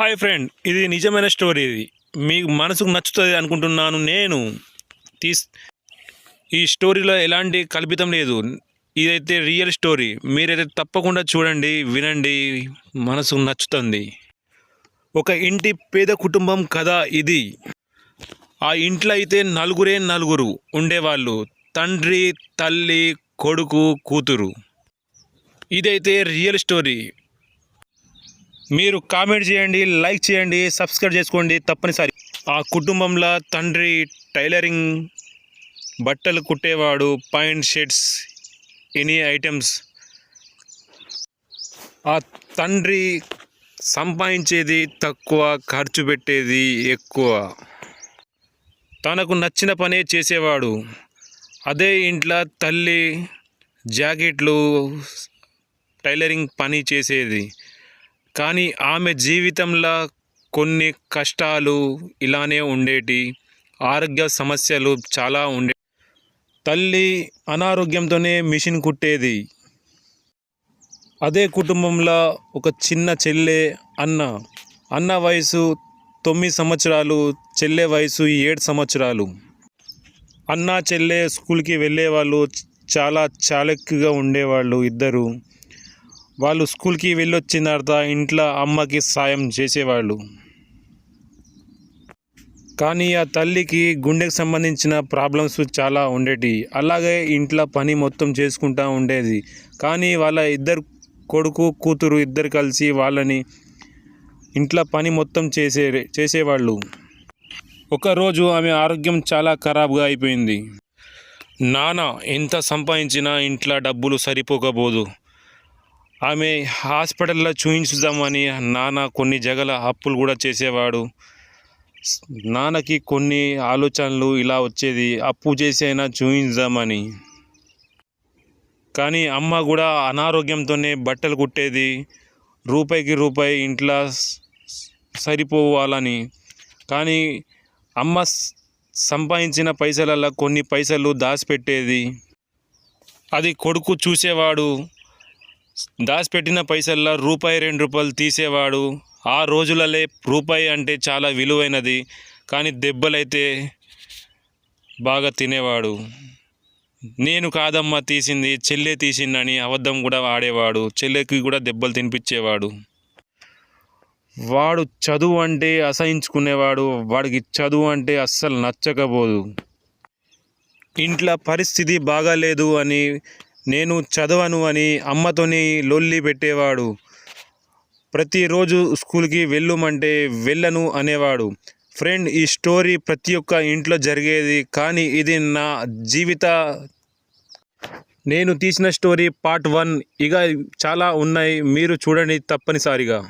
Hi friend ఇది నిజమైన story ఇది. మీకు మనసుకు నచ్చుతుంది అనుకుంటున్నాను నేను. తీస్ ఈ స్టోరీలో ఎలాంటి కల్పితం లేదు. ఇదైతే రియల్ స్టోరీ. మీరైతే తప్పకుండా చూడండి వినండి మనసుకు నచ్చుతుంది. ఒక ఇంటి పేద కుటుంబం కథ ఇది. ఆ ఇంట్లో అయితే నలుగురే నలుగురు ఉండేవాళ్ళు. తండ్రి తల్లి కొడుకు కూతురు. ఇదైతే రియల్ స్టోరీ. మీరు కామెంట్ చేయండి లైక్ చేయండి సబ్స్క్రైబ్ చేసుకోండి తప్పనిసరి. ఆ కుటుంబంలో తండ్రి టైలరింగ్ బట్టలు కుట్టేవాడు పాయింట్ షర్ట్స్ ఎనీ ఐటమ్స్. ఆ తండ్రి సంపాదించేది తక్కువ ఖర్చు పెట్టేది ఎక్కువ. తనకు నచ్చిన పనే చేసేవాడు. అదే ఇంట్లో తల్లి జాకెట్లు టైలరింగ్ పని చేసేది. కానీ ఆమె జీవితంలో కొన్ని కష్టాలు ఇలానే ఉండేటి ఆరోగ్య సమస్యలు చాలా ఉండే తల్లి అనారోగ్యంతోనే మిషన్ కుట్టేది. అదే కుటుంబంలో ఒక చిన్న చెల్లె అన్న అన్న వయసు తొమ్మిది సంవత్సరాలు చెల్లె వయసు ఏడు సంవత్సరాలు. అన్న చెల్లె స్కూల్కి వెళ్ళేవాళ్ళు చాలా చాలక్గా ఉండేవాళ్ళు ఇద్దరు. వాళ్ళు స్కూల్కి వెళ్ళొచ్చిన తర్వాత ఇంట్లో అమ్మకి సాయం చేసేవాళ్ళు. కానీ ఆ తల్లికి గుండెకి సంబంధించిన ప్రాబ్లమ్స్ చాలా ఉండేటి. అలాగే ఇంట్లో పని మొత్తం చేసుకుంటూ ఉండేది. కానీ వాళ్ళ ఇద్దరు కొడుకు కూతురు ఇద్దరు కలిసి వాళ్ళని ఇంట్లో పని మొత్తం చేసే చేసేవాళ్ళు. ఒకరోజు ఆమె ఆరోగ్యం చాలా ఖరాబ్గా అయిపోయింది. నాన్న ఎంత సంపాదించినా ఇంట్లో డబ్బులు సరిపోకపోదు. ఆమె హాస్పిటల్లో చూయించుదామని నాన్న కొన్ని జగల అప్పులు కూడా చేసేవాడు. నాన్నకి కొన్ని ఆలోచనలు ఇలా వచ్చేది అప్పు చేసి అయినా చూయించుదామని. కానీ అమ్మ కూడా అనారోగ్యంతోనే బట్టలు కుట్టేది రూపాయికి రూపాయి ఇంట్లో సరిపోవాలని. కానీ అమ్మ సంపాదించిన పైసలలో కొన్ని పైసలు దాచిపెట్టేది. అది కొడుకు చూసేవాడు దాచిపెట్టిన పైసల్లో రూపాయి రెండు రూపాయలు తీసేవాడు. ఆ రోజులలో రూపాయి అంటే చాలా విలువైనది. కానీ దెబ్బలైతే బాగా తినేవాడు. నేను కాదమ్మా తీసింది చెల్లె తీసిందని అబద్ధం కూడా ఆడేవాడు. చెల్లెకి కూడా దెబ్బలు తినిపించేవాడు. వాడు చదువు అంటే అసహించుకునేవాడు. వాడికి చదువు అంటే అస్సలు నచ్చకపోదు. ఇంట్లో పరిస్థితి బాగాలేదు అని నేను చదవను అని అమ్మతోని లొల్లి పెట్టేవాడు. ప్రతిరోజు స్కూల్కి వెళ్ళమంటే వెళ్ళను అనేవాడు. ఫ్రెండ్ ఈ స్టోరీ ప్రతి ఒక్క ఇంట్లో జరిగేది కానీ ఇది నా జీవిత నేను తీసిన స్టోరీ పార్ట్ వన్. ఇక చాలా ఉన్నాయి మీరు చూడండి తప్పనిసరిగా.